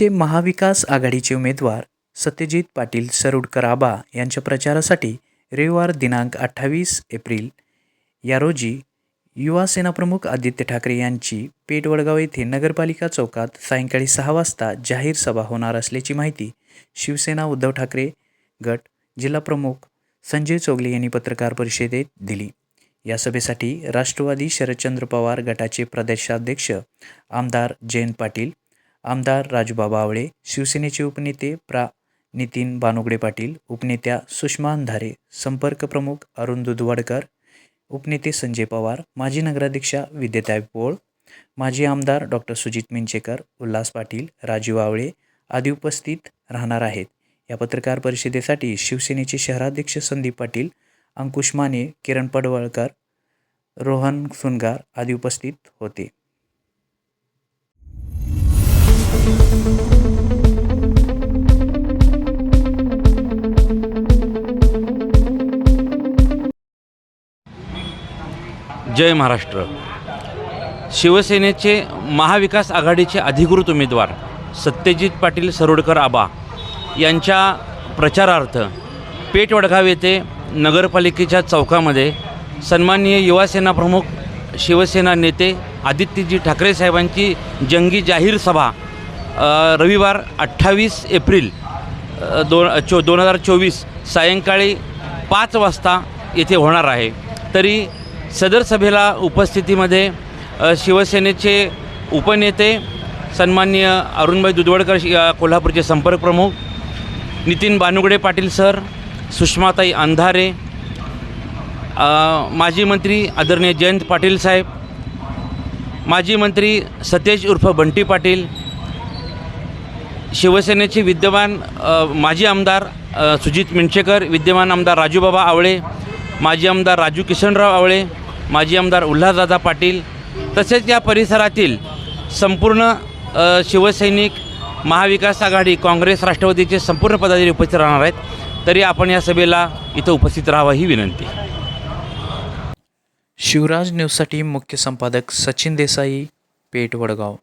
शिवसेनेचे महाविकास आघाडीचे उमेदवार सत्यजित पाटील सरोडकर आबा यांच्या प्रचारासाठी रविवार दिनांक अठ्ठावीस एप्रिल. या रोजी युवा सेनाप्रमुख आदित्य ठाकरे यांची पेठ वडगाव येथे नगरपालिका चौकात सायंकाळी सहा वाजता जाहीर सभा होणार असल्याची माहिती शिवसेना उद्धव ठाकरे गट जिल्हाप्रमुख संजय चोगले यांनी पत्रकार परिषदेत दिली. या सभेसाठी राष्ट्रवादी शरदचंद्र पवार गटाचे प्रदेशाध्यक्ष आमदार जयंत पाटील आमदार राजूबाबा आवळे शिवसेनेचे उपनेते प्रा. नितीन बानुगडे पाटील उपनेत्या सुषमा अंधारे संपर्क प्रमुख अरुण दुधवाडकर उपनेते संजय पवार माजी नगराध्यक्षा विद्याताई पोळ माजी आमदार डॉक्टर सुजित मिंचेकर उल्हास पाटील राजीव आवळे आदी उपस्थित राहणार आहेत. या पत्रकार परिषदेसाठी शिवसेनेचे शहराध्यक्ष संदीप पाटील अंकुश माने किरण पडवळकर रोहन सुनगार आदी उपस्थित होते. जय महाराष्ट्र. शिवसेनेचे महाविकास आघाडीचे अधिकृत उमेदवार सत्यजित पाटील सरोडकर आबा यांच्या प्रचारार्थ पेठवडगाव येथे नगरपालिकेच्या चौकामध्ये सन्माननीय युवासेना प्रमुख शिवसेना नेते आदित्यजी ठाकरे साहेबांची जंगी जाहीर सभा रविवार अठ्ठावीस एप्रिल दोन चो दोन हजार चोवीस सायंकाळी पाच वाजता येथे होणार आहे. तरी सदर सभेला उपस्थितीमध्ये शिवसेनेचे उपनेते सन्माननीय अरुणभाई दुधवडकर कोल्हापूरचे संपर्क प्रमुख नितीन बानुगडे पाटील सर सुषमाताई अंधारे माजी मंत्री आदरणीय जयंत पाटील साहेब माजी मंत्री सतेज उर्फ बंटी पाटील शिवसेनेचे विद्यमान माजी आमदार सुजित मिंचेकर विद्यमान आमदार राजूबाबा आवळे माजी आमदार राजू किशनराव आवळे माजी आमदार उल्हासदादा पाटील तसेच या परिसरातील संपूर्ण शिवसैनिक महाविकास आघाडी काँग्रेस राष्ट्रवादीचे संपूर्ण पदाधिकारी उपस्थित राहणार आहेत. तरी आपण या सभेला इथं उपस्थित राहावं ही विनंती. शिवराज न्यूजसाठी मुख्य संपादक सचिन देसाई पेठ वडगाव.